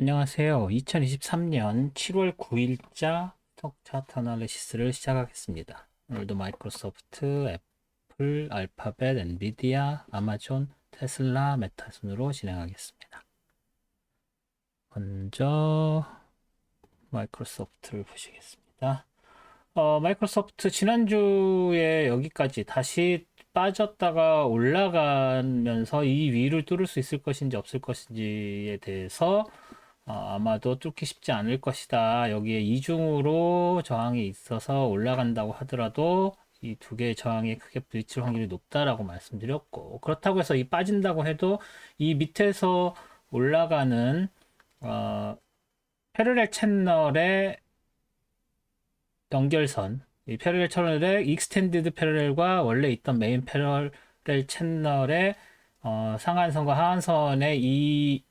안녕하세요. 2023년 7월 9일자 스톡 차트 아날리시스를 시작하겠습니다. 오늘도 마이크로소프트, 애플, 알파벳, 엔비디아, 아마존, 테슬라, 메타 순으로 진행하겠습니다. 먼저 마이크로소프트를 보시겠습니다. 어, 마이크로소프트 지난주에 여기까지 다시 빠졌다가 올라가면서 이 위를 뚫을 수 있을 것인지 없을 것인지에 대해서 어, 아마도 뚫기 쉽지 않을 것이다. 여기에 이중으로 저항이 있어서 올라간다고 하더라도 이 두 개의 저항에 크게 부딪힐 확률이 높다라고 말씀드렸고 그렇다고 해서 이 빠진다고 해도 이 밑에서 올라가는 어, 패러렐 채널의 연결선 이 패러렐 채널의 익스텐디드 패러렐과 원래 있던 메인 패러렐 채널의 어, 상한선과 하한선의 이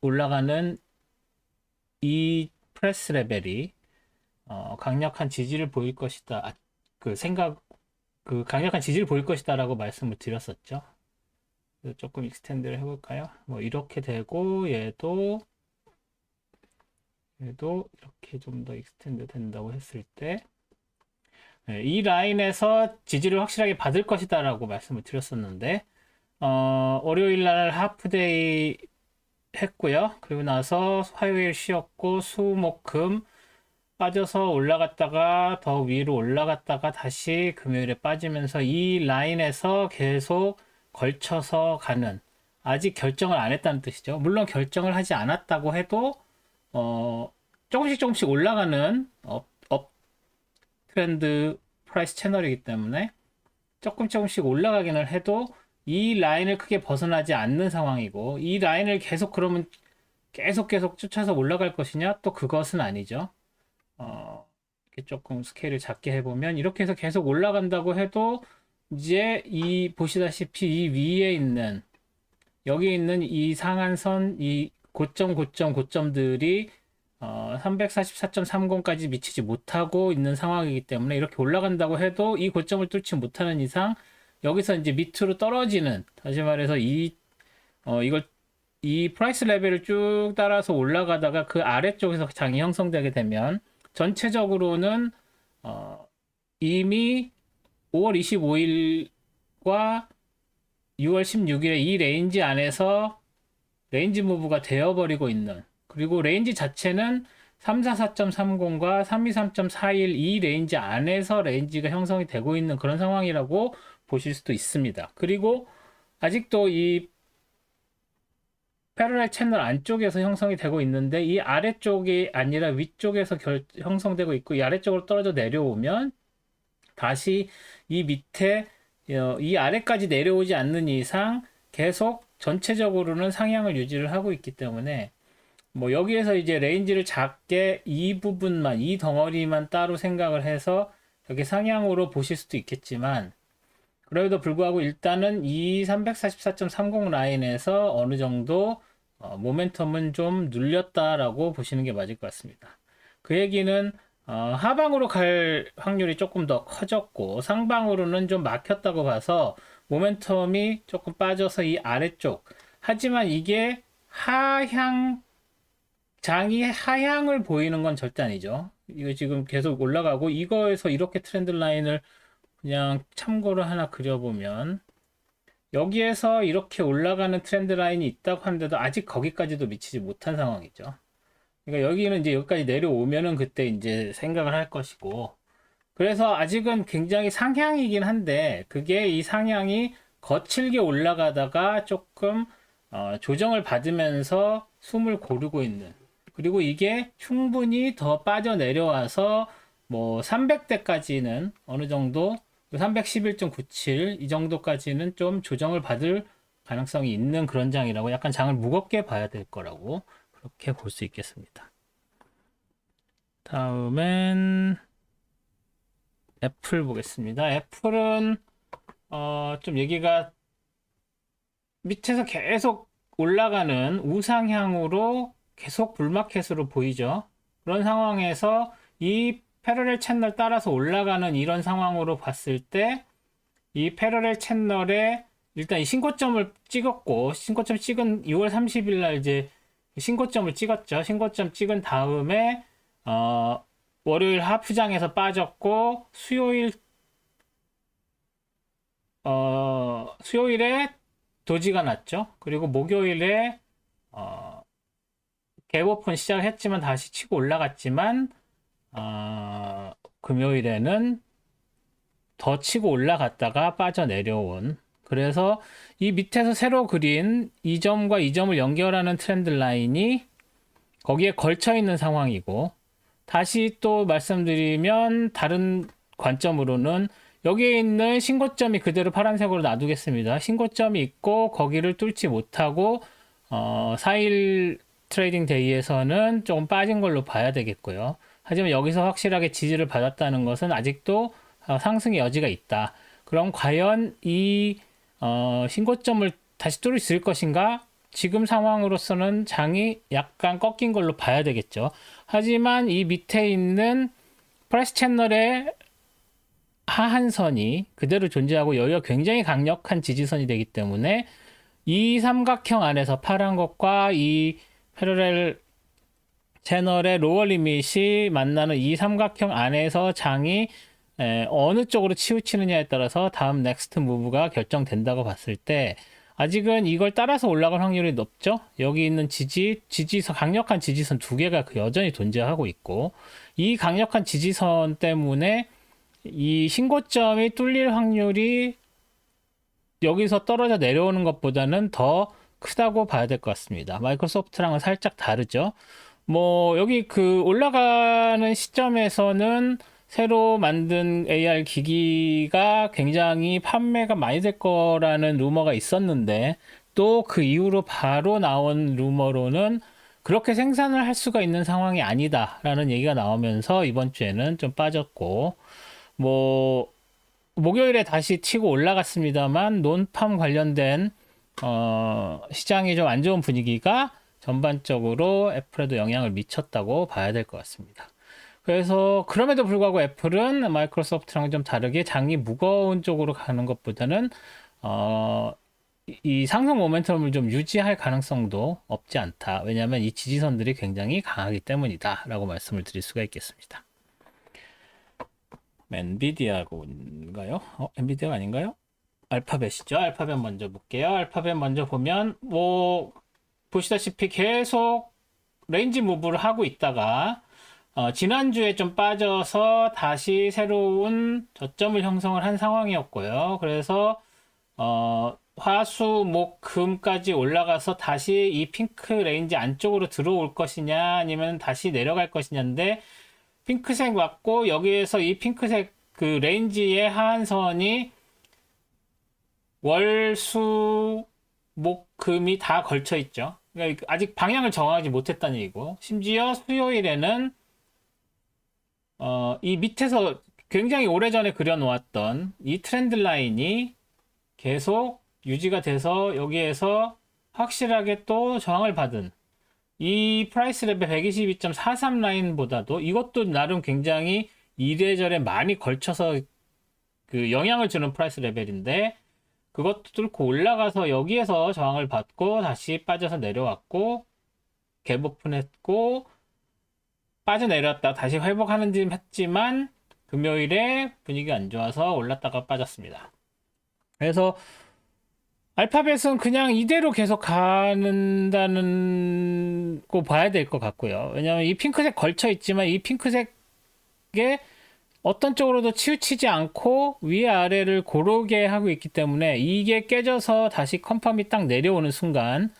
올라가는 이 프레스 레벨이 어, 강력한 지지를 보일 것이다. 아, 그 생각 그 강력한 지지를 보일 것이다라고 말씀을 드렸었죠. 조금 익스텐드를 해볼까요? 뭐 이렇게 되고 얘도 얘도 이렇게 좀 더 익스텐드 된다고 했을 때 이 라인에서 지지를 확실하게 받을 것이다라고 말씀을 드렸었는데 어, 월요일 날 하프데이 했고요. 그리고 나서 화요일 쉬었고 수, 목, 금 빠져서 올라갔다가 더 위로 올라갔다가 다시 금요일에 빠지면서 이 라인에서 계속 걸쳐서 가는 아직 결정을 안 했다는 뜻이죠. 물론 결정을 하지 않았다고 해도 어, 조금씩 조금씩 올라가는 업, 업 트렌드 프라이스 채널이기 때문에 조금 조금씩 올라가기는 해도 이 라인을 크게 벗어나지 않는 상황이고 이 라인을 계속 그러면 계속 계속 쫓아서 올라갈 것이냐 또 그것은 아니죠. 어, 이렇게 조금 스케일을 작게 해보면 이렇게 해서 계속 올라간다고 해도 이제 이 보시다시피 이 위에 있는 여기 있는 이 상한선 이 고점 고점 고점들이 어, 344.30까지 미치지 못하고 있는 상황이기 때문에 이렇게 올라간다고 해도 이 고점을 뚫지 못하는 이상 여기서 이제 밑으로 떨어지는 다시 말해서 이 어, 이걸 이 프라이스 레벨을 쭉 따라서 올라가다가 그 아래쪽에서 장이 형성되게 되면 전체적으로는 어, 이미 5월 25일과 6월 16일에 이 레인지 안에서 레인지 무브가 되어버리고 있는 그리고 레인지 자체는 344.30과 323.41 이 레인지 안에서 레인지가 형성이 되고 있는 그런 상황이라고 보실 수도 있습니다. 그리고 아직도 이 패러렐 채널 안쪽에서 형성이 되고 있는데 이 아래쪽이 아니라 위쪽에서 결, 형성되고 있고 이 아래쪽으로 떨어져 내려오면 다시 이 밑에 어, 이 아래까지 내려오지 않는 이상 계속 전체적으로는 상향을 유지를 하고 있기 때문에 뭐 여기에서 이제 레인지를 작게 이 부분만 이 덩어리만 따로 생각을 해서 여기 상향으로 보실 수도 있겠지만 그래도 불구하고 일단은 이 344.30 라인에서 어느 정도 어, 모멘텀은 좀 눌렸다라고 보시는 게 맞을 것 같습니다. 그 얘기는 어, 하방으로 갈 확률이 조금 더 커졌고 상방으로는 좀 막혔다고 봐서 모멘텀이 조금 빠져서 이 아래쪽 하지만 이게 하향 장이 하향을 보이는 건 절대 아니죠. 이거 지금 계속 올라가고 이거에서 이렇게 트렌드 라인을 그냥 참고로 하나 그려보면 여기에서 이렇게 올라가는 트렌드 라인이 있다고 하는데도 아직 거기까지도 미치지 못한 상황이죠. 그러니까 여기는 이제 여기까지 내려오면은 그때 이제 생각을 할 것이고 그래서 아직은 굉장히 상향이긴 한데 그게 이 상향이 거칠게 올라가다가 조금 어, 조정을 받으면서 숨을 고르고 있는 그리고 이게 충분히 더 빠져 내려와서 뭐 300대까지는 어느 정도 311.97 이 정도까지는 좀 조정을 받을 가능성이 있는 그런 장이라고 약간 장을 무겁게 봐야 될 거라고 그렇게 볼 수 있겠습니다. 다음엔 애플 보겠습니다. 애플은 어, 좀 얘기가 밑에서 계속 올라가는 우상향으로 계속 불마켓으로 보이죠. 그런 상황에서 이 패러렐 채널 따라서 올라가는 이런 상황으로 봤을 때 이 패러렐 채널에 일단 이 신고점을 찍었고 신고점 찍은 6월 30일 날 이제 신고점을 찍었죠. 신고점 찍은 다음에 어, 월요일 하프장에서 빠졌고 수요일 어, 수요일에 도지가 났죠. 그리고 목요일에 어, 갭 오픈 시작을 했지만 다시 치고 올라갔지만 어, 금요일에는 더 치고 올라갔다가 빠져 내려온 그래서 이 밑에서 새로 그린 이 점과 이 점을 연결하는 트렌드 라인이 거기에 걸쳐 있는 상황이고 다시 또 말씀드리면 다른 관점으로는 여기에 있는 신고점이 그대로 파란색으로 놔두겠습니다. 신고점이 있고 거기를 뚫지 못하고 어, 4일 트레이딩 데이에서는 조금 빠진 걸로 봐야 되겠고요. 하지만 여기서 확실하게 지지를 받았다는 것은 아직도 어, 상승의 여지가 있다. 그럼 과연 이 어, 신고점을 다시 뚫을 수 있을 것인가? 지금 상황으로서는 장이 약간 꺾인 걸로 봐야 되겠죠. 하지만 이 밑에 있는 프레스 채널의 하한선이 그대로 존재하고 여기가 굉장히 강력한 지지선이 되기 때문에 이 삼각형 안에서 파란 것과 이 패러렐 채널의 로어 리밋이 만나는 이 삼각형 안에서 장이 에, 어느 쪽으로 치우치느냐에 따라서 다음 넥스트 무브가 결정된다고 봤을 때 아직은 이걸 따라서 올라갈 확률이 높죠. 여기 있는 지지, 지지선, 강력한 지지선 두 개가 그 여전히 존재하고 있고 이 강력한 지지선 때문에 이 신고점이 뚫릴 확률이 여기서 떨어져 내려오는 것보다는 더 크다고 봐야 될 것 같습니다. 마이크로소프트랑은 살짝 다르죠. 뭐 여기 그 올라가는 시점에서는 새로 만든 AR 기기가 굉장히 판매가 많이 될 거라는 루머가 있었는데 또 그 이후로 바로 나온 루머로는 그렇게 생산을 할 수가 있는 상황이 아니다라는 얘기가 나오면서 이번 주에는 좀 빠졌고 뭐 목요일에 다시 치고 올라갔습니다만 논팜 관련된 어, 시장이 좀 안 좋은 분위기가 전반적으로 애플에도 영향을 미쳤다고 봐야 될 것 같습니다. 그래서 그럼에도 불구하고 애플은 마이크로소프트랑 좀 다르게 장이 무거운 쪽으로 가는 것보다는 어, 이 상승 모멘텀을 좀 유지할 가능성도 없지 않다. 왜냐하면 이 지지선들이 굉장히 강하기 때문이다라고 말씀을 드릴 수가 있겠습니다. 엔비디아인가요? 어, 엔비디아가 아닌가요? 알파벳이죠. 알파벳 먼저 볼게요. 알파벳 먼저 보면 뭐 보시다시피 계속 레인지 무브를 하고 있다가 어, 지난주에 좀 빠져서 다시 새로운 저점을 형성을 한 상황이었고요. 그래서 어, 화수, 목, 금까지 올라가서 다시 이 핑크 레인지 안쪽으로 들어올 것이냐 아니면 다시 내려갈 것이냐인데 핑크색 맞고 여기에서 이 핑크색 그 레인지의 하한선이 월, 수, 목, 금이 다 걸쳐 있죠. 그러니까 아직 방향을 정하지 못했다는 얘기고 심지어 수요일에는 어, 이 밑에서 굉장히 오래전에 그려놓았던 이 트렌드 라인이 계속 유지가 돼서 여기에서 확실하게 또 저항을 받은 이 프라이스 레벨 122.43 라인보다도 이것도 나름 굉장히 이래저래 많이 걸쳐서 그 영향을 주는 프라이스 레벨인데 그것도 뚫고 올라가서 여기에서 저항을 받고 다시 빠져서 내려왔고 갭 오픈했고 빠져내렸다 다시 회복하는 듯 했지만 금요일에 분위기가 안 좋아서 올랐다가 빠졌습니다. 그래서 알파벳은 그냥 이대로 계속 가는다는 거 봐야 될 것 같고요. 왜냐하면 이 핑크색 걸쳐 있지만 이 핑크색에 어떤 쪽으로도 치우치지 않고 위아래를 고르게 하고 있기 때문에 이게 깨져서 다시 컨펌이 딱 내려오는 순간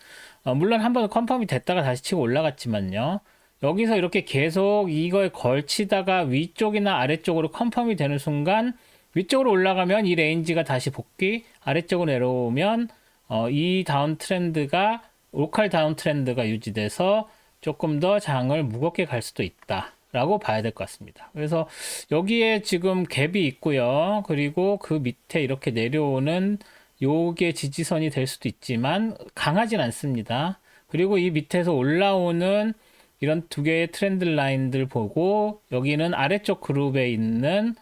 어, 물론 한 번 컨펌이 됐다가 다시 치고 올라갔지만요. 여기서 이렇게 계속 이거에 걸치다가 위쪽이나 아래쪽으로 컨펌이 되는 순간 위쪽으로 올라가면 이 레인지가 다시 복귀, 아래쪽으로 내려오면 어, 이 다운 트렌드가 로컬 다운 트렌드가 유지돼서 조금 더 장을 무겁게 갈 수도 있다 라고 봐야 될 것 같습니다. 그래서 여기에 지금 갭이 있고요. 그리고 그 밑에 이렇게 내려오는 요게 지지선이 될 수도 있지만 강하진 않습니다. 그리고 이 밑에서 올라오는 이런 두 개의 트렌드 라인들 보고 여기는 아래쪽 그룹에 있는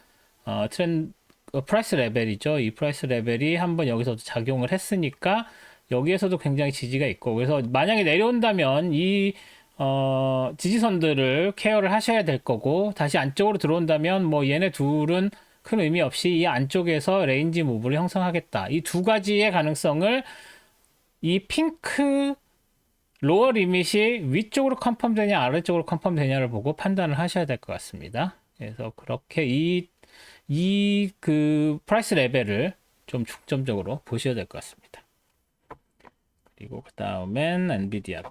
어, 트렌드 어, 프라이스 레벨이죠. 이 프라이스 레벨이 한번 여기서도 작용을 했으니까 여기에서도 굉장히 지지가 있고 그래서 만약에 내려온다면 이 어, 지지선들을 케어를 하셔야 될 거고 다시 안쪽으로 들어온다면 뭐 얘네 둘은 큰 의미 없이 이 안쪽에서 레인지 무브를 형성하겠다. 이 두 가지의 가능성을 이 핑크 로어 리밋이 위쪽으로 컨펌 되냐 아래쪽으로 컨펌 되냐를 보고 판단을 하셔야 될 것 같습니다. 그래서 그렇게 이 이 그 프라이스 레벨을 좀 중점적으로 보셔야 될 것 같습니다. 그리고 그 다음엔 엔비디아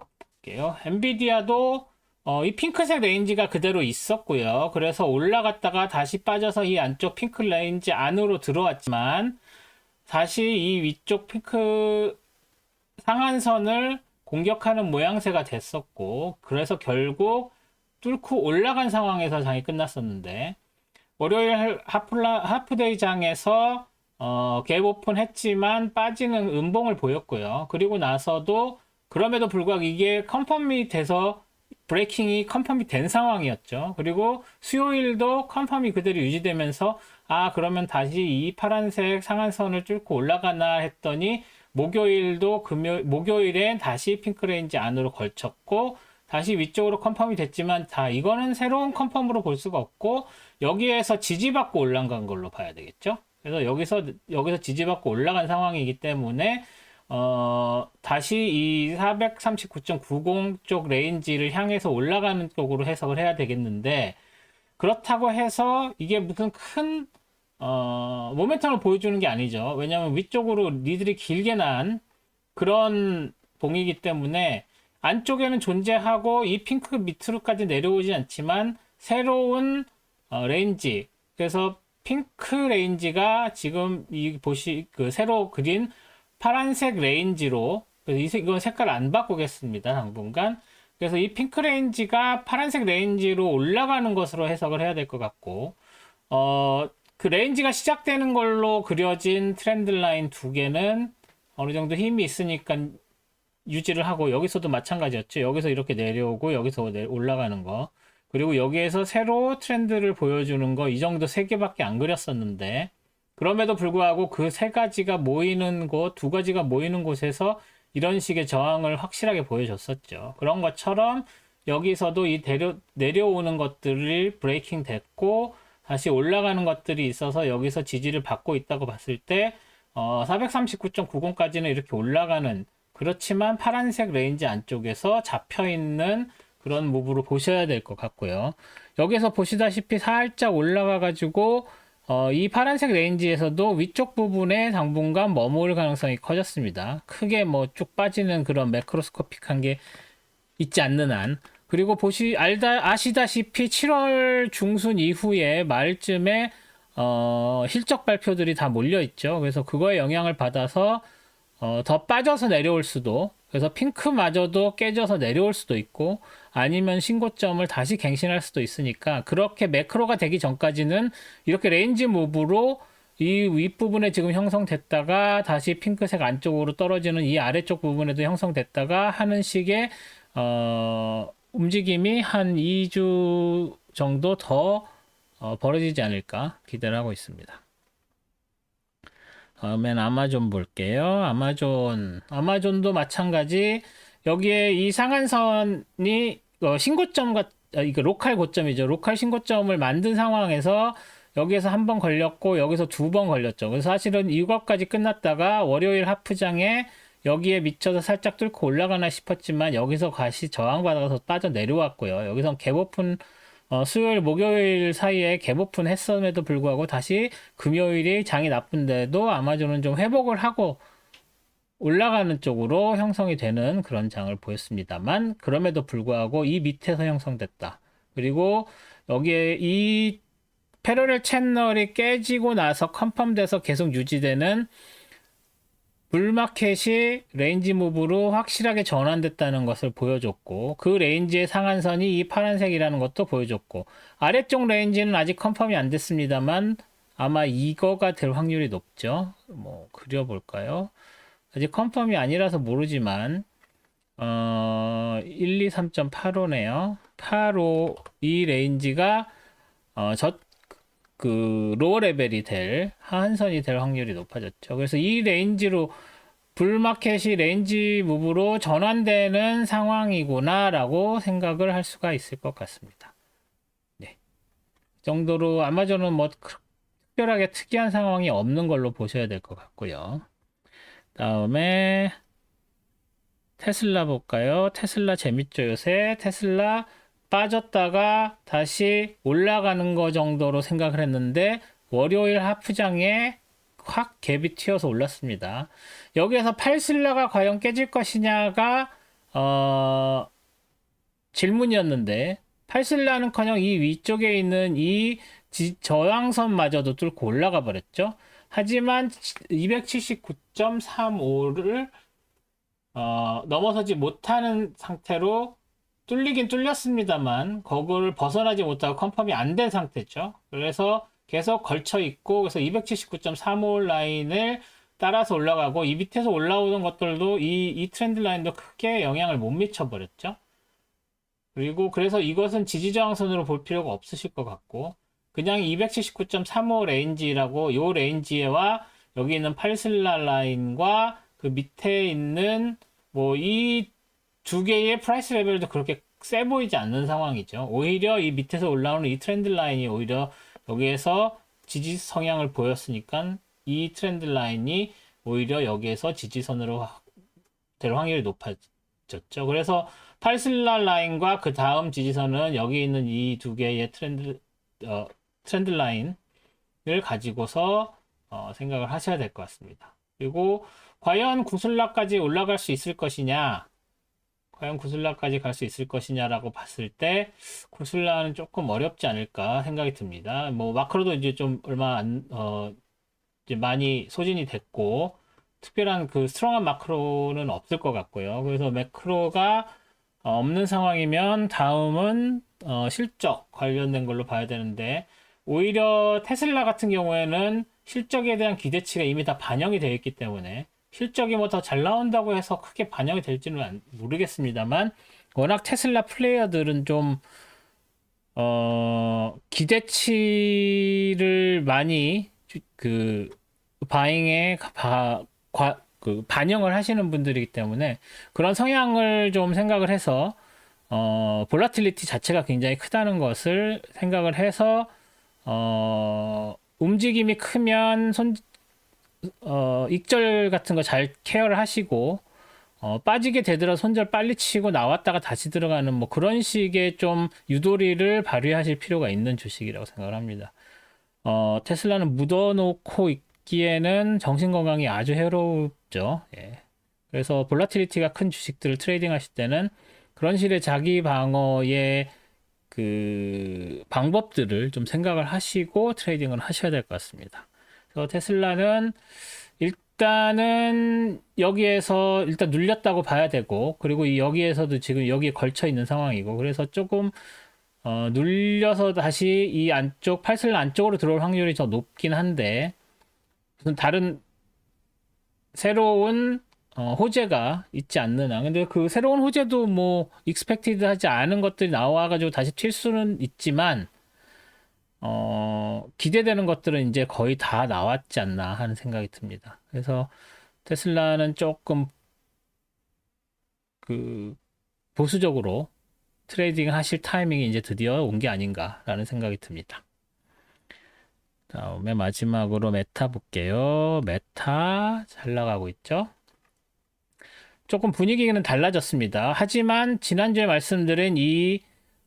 볼게요. 엔비디아도 어, 이 핑크색 레인지가 그대로 있었고요. 그래서 올라갔다가 다시 빠져서 이 안쪽 핑크 레인지 안으로 들어왔지만 다시 이 위쪽 핑크 상한선을 공격하는 모양새가 됐었고 그래서 결국 뚫고 올라간 상황에서 장이 끝났었는데 월요일 하플라, 하프데이 장에서 어, 갭 오픈했지만 빠지는 음봉을 보였고요. 그리고 나서도 그럼에도 불구하고 이게 컨펌이 돼서 브레이킹이 컨펌이 된 상황이었죠. 그리고 수요일도 컨펌이 그대로 유지되면서 아 그러면 다시 이 파란색 상한선을 뚫고 올라가나 했더니 목요일도 금요 목요일엔 다시 핑크레인지 안으로 걸쳤고 다시 위쪽으로 컨펌이 됐지만 다 이거는 새로운 컨펌으로 볼 수가 없고 여기에서 지지받고 올라간 걸로 봐야 되겠죠. 그래서 여기서 여기서 지지받고 올라간 상황이기 때문에 어, 다시 이 439.90 쪽 레인지를 향해서 올라가는 쪽으로 해석을 해야 되겠는데 그렇다고 해서 이게 무슨 큰 어, 모멘텀을 보여주는 게 아니죠. 왜냐하면 위쪽으로 리들이 길게 난 그런 봉이기 때문에 안쪽에는 존재하고 이 핑크 밑으로까지 내려오지 않지만 새로운 어, 레인지 그래서 핑크 레인지가 지금 이 보시 그 새로 그린 파란색 레인지로 그래서 이건 색깔 안 바꾸겠습니다 당분간. 그래서 이 핑크 레인지가 파란색 레인지로 올라가는 것으로 해석을 해야 될 것 같고 어 그 레인지가 시작되는 걸로 그려진 트렌드 라인 두 개는 어느 정도 힘이 있으니까 유지를 하고 여기서도 마찬가지였죠. 여기서 이렇게 내려오고 여기서 올라가는 거. 그리고 여기에서 새로 트렌드를 보여주는 거 이 정도 세 개밖에 안 그렸었는데 그럼에도 불구하고 그 세 가지가 모이는 곳, 두 가지가 모이는 곳에서 이런 식의 저항을 확실하게 보여줬었죠. 그런 것처럼 여기서도 이 내려, 내려오는 것들이 브레이킹 됐고 다시 올라가는 것들이 있어서 여기서 지지를 받고 있다고 봤을 때 어, 439.90까지는 이렇게 올라가는 그렇지만 파란색 레인지 안쪽에서 잡혀 있는 그런 무브로 보셔야 될 것 같고요. 여기서 보시다시피 살짝 올라가 가지고 어, 이 파란색 레인지에서도 위쪽 부분에 당분간 머무를 가능성이 커졌습니다. 크게 뭐 쭉 빠지는 그런 매크로스코픽한 게 있지 않는 한. 그리고 보시 알다 아시다시피 7월 중순 이후에 말쯤에 어, 실적 발표들이 다 몰려 있죠. 그래서 그거에 영향을 받아서 어, 더 빠져서 내려올 수도 그래서 핑크마저도 깨져서 내려올 수도 있고 아니면 신고점을 다시 갱신할 수도 있으니까 그렇게 매크로가 되기 전까지는 이렇게 레인지 무브로 이 윗부분에 지금 형성됐다가 다시 핑크색 안쪽으로 떨어지는 이 아래쪽 부분에도 형성됐다가 하는 식의 어, 움직임이 한 2주 정도 더 어, 벌어지지 않을까 기대를 하고 있습니다. 다음엔 아마존 볼게요. 아마존, 아마존도 마찬가지. 여기에 이 상한선이 어, 신고점 같, 아, 이거 로컬 고점이죠. 로컬 신고점을 만든 상황에서 여기에서 한 번 걸렸고 여기서 두 번 걸렸죠. 그래서 사실은 이것까지 끝났다가 월요일 하프장에 여기에 미쳐서 살짝 뚫고 올라가나 싶었지만 여기서 다시 저항받아서 빠져 내려왔고요. 여기서 갭 오픈 어, 수요일, 목요일 사이에 갭 오픈 했음에도 불구하고 다시 금요일이 장이 나쁜데도 아마존은 좀 회복을 하고 올라가는 쪽으로 형성이 되는 그런 장을 보였습니다만 그럼에도 불구하고 이 밑에서 형성됐다. 그리고 여기에 이 패러렐 채널이 깨지고 나서 컨펌돼서 계속 유지되는 불마켓이 레인지 무브로 확실하게 전환됐다는 것을 보여줬고 그 레인지의 상한선이 이 파란색이라는 것도 보여줬고 아래쪽 레인지는 아직 컨펌이 안 됐습니다만 아마 이거가 될 확률이 높죠. 뭐 그려볼까요? 아직 컨펌이 아니라서 모르지만 어 1, 2, 3.85네요. 85 이 레인지가 어, 저 그 로어 레벨이 될 하한선이 될 확률이 높아졌죠. 그래서 이 레인지로 불마켓이 레인지 무브로 전환되는 상황이구나라고 생각을 할 수가 있을 것 같습니다. 네. 그 정도로 아마존은 뭐 크- 특별하게 특이한 상황이 없는 걸로 보셔야 될 것 같고요. 다음에 테슬라 볼까요? 테슬라 재밌죠, 요새? 테슬라 빠졌다가 다시 올라가는 거 정도로 생각을 했는데 월요일 하프장에 확 갭이 튀어서 올랐습니다. 여기에서 팔슬라가 과연 깨질 것이냐가 어, 질문이었는데 팔슬라는커녕 이 위쪽에 있는 이 지- 저항선마저도 뚫고 올라가 버렸죠. 하지만 279.35를 어, 넘어서지 못하는 상태로 뚫리긴 뚫렸습니다만 그걸 벗어나지 못하고 컨펌이 안 된 상태죠. 그래서 계속 걸쳐 있고 그래서 279.35 라인을 따라서 올라가고 이 밑에서 올라오는 것들도 이, 이 트렌드 라인도 크게 영향을 못 미쳐 버렸죠. 그리고 그래서 이것은 지지 저항선으로 볼 필요가 없으실 것 같고 그냥 279.35 레인지라고 요 레인지와 여기 있는 팔슬라 라인과 그 밑에 있는 뭐 이 두 개의 프라이스 레벨도 그렇게 세 보이지 않는 상황이죠. 오히려 이 밑에서 올라오는 이 트렌드 라인이 오히려 여기에서 지지 성향을 보였으니까 이 트렌드 라인이 오히려 여기에서 지지선으로 될 확률이 높아졌죠. 그래서 팔슬라 라인과 그 다음 지지선은 여기 있는 이 두 개의 트렌드 어, 트렌드 라인을 가지고서 어, 생각을 하셔야 될 것 같습니다. 그리고 과연 구슬라까지 올라갈 수 있을 것이냐? 과연 구슬라까지 갈 수 있을 것이냐라고 봤을 때 구슬라는 조금 어렵지 않을까 생각이 듭니다. 뭐 마크로도 이제 좀 얼마 안, 어, 이제 많이 소진이 됐고 특별한 그 스트롱한 마크로는 없을 것 같고요. 그래서 매크로가 어, 없는 상황이면 다음은 어, 실적 관련된 걸로 봐야 되는데 오히려 테슬라 같은 경우에는 실적에 대한 기대치가 이미 다 반영이 되어 있기 때문에 실적이 뭐 더 잘 나온다고 해서 크게 반영이 될지는 안- 모르겠습니다만 워낙 테슬라 플레이어들은 좀 어, 기대치를 많이 주- 그 바잉에 바, 과, 그 반영을 하시는 분들이기 때문에 그런 성향을 좀 생각을 해서 어, 볼라틸리티 자체가 굉장히 크다는 것을 생각을 해서 어, 움직임이 크면 손, 어, 익절 같은 거 잘 케어를 하시고 어, 빠지게 되더라도 손절 빨리 치고 나왔다가 다시 들어가는 뭐 그런 식의 좀 유도리를 발휘하실 필요가 있는 주식이라고 생각을 합니다. 어, 테슬라는 묻어놓고 있기에는 정신 건강이 아주 해롭죠. 예. 그래서 볼라틸리티가 큰 주식들을 트레이딩 하실 때는 그런 식의 자기 방어의 그 방법들을 좀 생각을 하시고 트레이딩을 하셔야 될 것 같습니다. 그래서 테슬라는 일단은 여기에서 일단 눌렸다고 봐야 되고 그리고 이 여기에서도 지금 여기에 걸쳐 있는 상황이고 그래서 조금 어, 눌려서 다시 이 안쪽 팔슬라 안쪽으로 들어올 확률이 더 높긴 한데 무슨 다른 새로운 어, 호재가 있지 않느냐. 근데 그 새로운 호재도 뭐 익스펙티드 하지 않은 것들이 나와가지고 다시 튈 수는 있지만 어, 기대되는 것들은 이제 거의 다 나왔지 않나 하는 생각이 듭니다. 그래서 테슬라는 조금 그 보수적으로 트레이딩 하실 타이밍이 이제 드디어 온 게 아닌가라는 생각이 듭니다. 다음에 마지막으로 메타 볼게요. 메타 잘 나가고 있죠? 조금 분위기는 달라졌습니다. 하지만 지난주에 말씀드린 이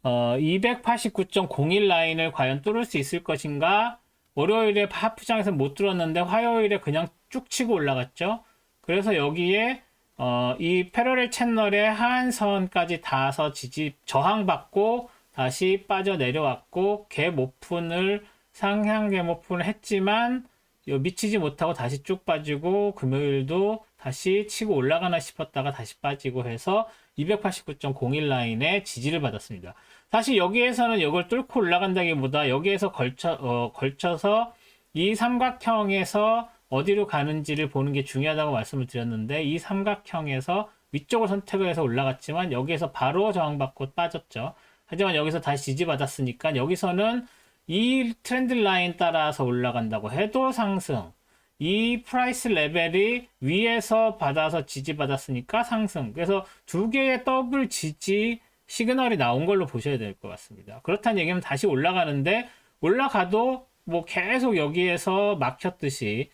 어, 289.01 라인을 과연 뚫을 수 있을 것인가? 월요일에 하프장에서 못 뚫었는데 화요일에 그냥 쭉 치고 올라갔죠. 그래서 여기에 어, 이 패러렐 채널의 하한선까지 닿아서 지지 저항받고 다시 빠져 내려왔고 갭 오픈을 상향 갭 오픈을 했지만 요 미치지 못하고 다시 쭉 빠지고 금요일도 다시 치고 올라가나 싶었다가 다시 빠지고 해서 289.01 라인에 지지를 받았습니다. 사실 여기에서는 이걸 뚫고 올라간다기보다 여기에서 걸쳐 어, 걸쳐서 이 삼각형에서 어디로 가는지를 보는 게 중요하다고 말씀을 드렸는데 이 삼각형에서 위쪽을 선택을 해서 올라갔지만 여기에서 바로 저항받고 빠졌죠. 하지만 여기서 다시 지지받았으니까 여기서는 이 트렌드 라인 따라서 올라간다고 해도 상승, 이 프라이스 레벨이 위에서 받아서 지지받았으니까 상승. 그래서 두 개의 더블 지지 시그널이 나온 걸로 보셔야 될 것 같습니다. 그렇다는 얘기는 다시 올라가는데 올라가도 뭐 계속 여기에서 막혔듯이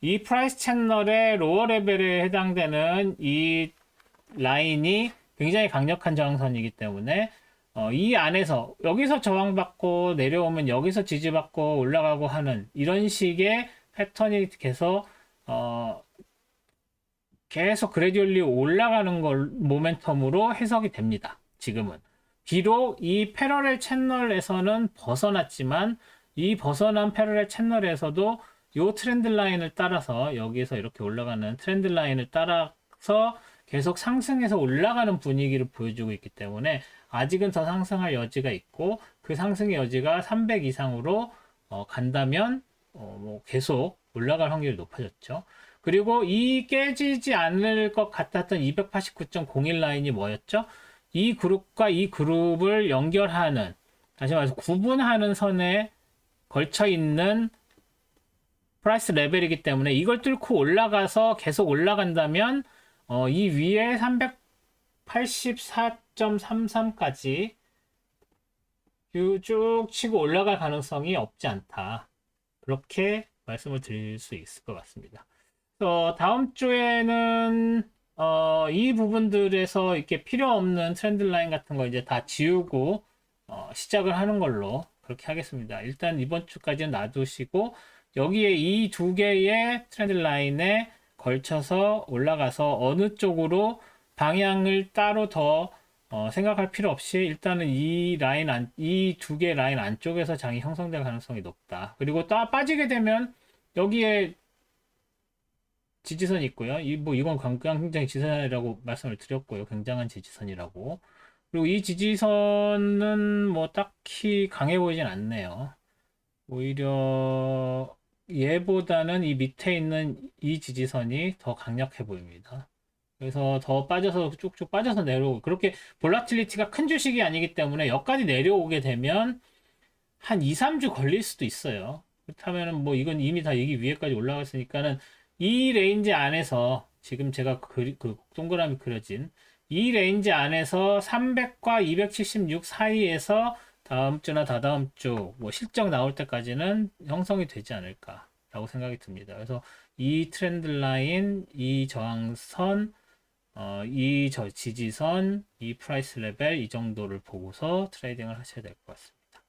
이 프라이스 채널의 로어 레벨에 해당되는 이 라인이 굉장히 강력한 저항선이기 때문에 어, 이 안에서 여기서 저항받고 내려오면 여기서 지지받고 올라가고 하는 이런 식의 패턴이 계속 어, 계속 그래듀얼리 올라가는 걸 모멘텀으로 해석이 됩니다. 지금은 비록 이 패러렐 채널에서는 벗어났지만 이 벗어난 패러렐 채널에서도 이 트렌드 라인을 따라서 여기서 이렇게 올라가는 트렌드 라인을 따라서 계속 상승해서 올라가는 분위기를 보여주고 있기 때문에 아직은 더 상승할 여지가 있고 그 상승의 여지가 300 이상으로 어, 간다면 어, 뭐 계속 올라갈 확률이 높아졌죠. 그리고 이 깨지지 않을 것 같았던 289.01 라인이 뭐였죠? 이 그룹과 이 그룹을 연결하는 다시 말해서 구분하는 선에 걸쳐 있는 프라이스 레벨이기 때문에 이걸 뚫고 올라가서 계속 올라간다면 어, 이 위에 384.33까지 쭉 치고 올라갈 가능성이 없지 않다. 그렇게 말씀을 드릴 수 있을 것 같습니다. 어, 다음 주에는 어, 이 부분들에서 이렇게 필요 없는 트렌드 라인 같은 거 이제 다 지우고 어, 시작을 하는 걸로 그렇게 하겠습니다. 일단 이번 주까지는 놔두시고 여기에 이 두 개의 트렌드 라인에 걸쳐서 올라가서 어느 쪽으로 방향을 따로 더 어, 생각할 필요 없이 일단은 이 라인 안, 이 두 개 라인 안쪽에서 장이 형성될 가능성이 높다. 그리고 또 빠지게 되면 여기에 지지선이 있고요. 이, 뭐, 이건 굉장히 지지선이라고 말씀을 드렸고요. 굉장한 지지선이라고. 그리고 이 지지선은 뭐 딱히 강해 보이진 않네요. 오히려 얘보다는 이 밑에 있는 이 지지선이 더 강력해 보입니다. 그래서 더 빠져서 쭉쭉 빠져서 내려오고 그렇게 볼라틸리티가 큰 주식이 아니기 때문에 여기까지 내려오게 되면 한 2, 3주 걸릴 수도 있어요. 그렇다면은 뭐 이건 이미 다 여기 위에까지 올라갔으니까는 이 레인지 안에서 지금 제가 그, 그 동그라미 그려진 이 레인지 안에서 300과 276 사이에서 다음 주나 다다음 주 뭐 실적 나올 때까지는 형성이 되지 않을까라고 생각이 듭니다. 그래서 이 트렌드 라인, 이 저항선, 어, 이 저 지지선, 이 프라이스 레벨 이 정도를 보고서 트레이딩을 하셔야 될 것 같습니다.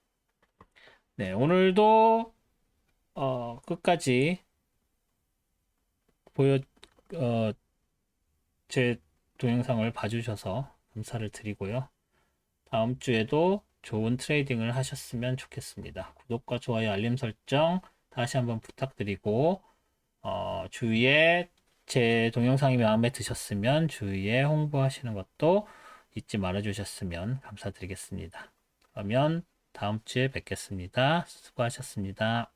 네, 오늘도 어, 끝까지 보여 어, 제 동영상을 봐주셔서 감사를 드리고요. 다음 주에도 좋은 트레이딩을 하셨으면 좋겠습니다. 구독과 좋아요, 알림 설정 다시 한번 부탁드리고 어, 주위에 제 동영상이 마음에 드셨으면 주위에 홍보하시는 것도 잊지 말아 주셨으면 감사드리겠습니다. 그러면 다음 주에 뵙겠습니다. 수고하셨습니다.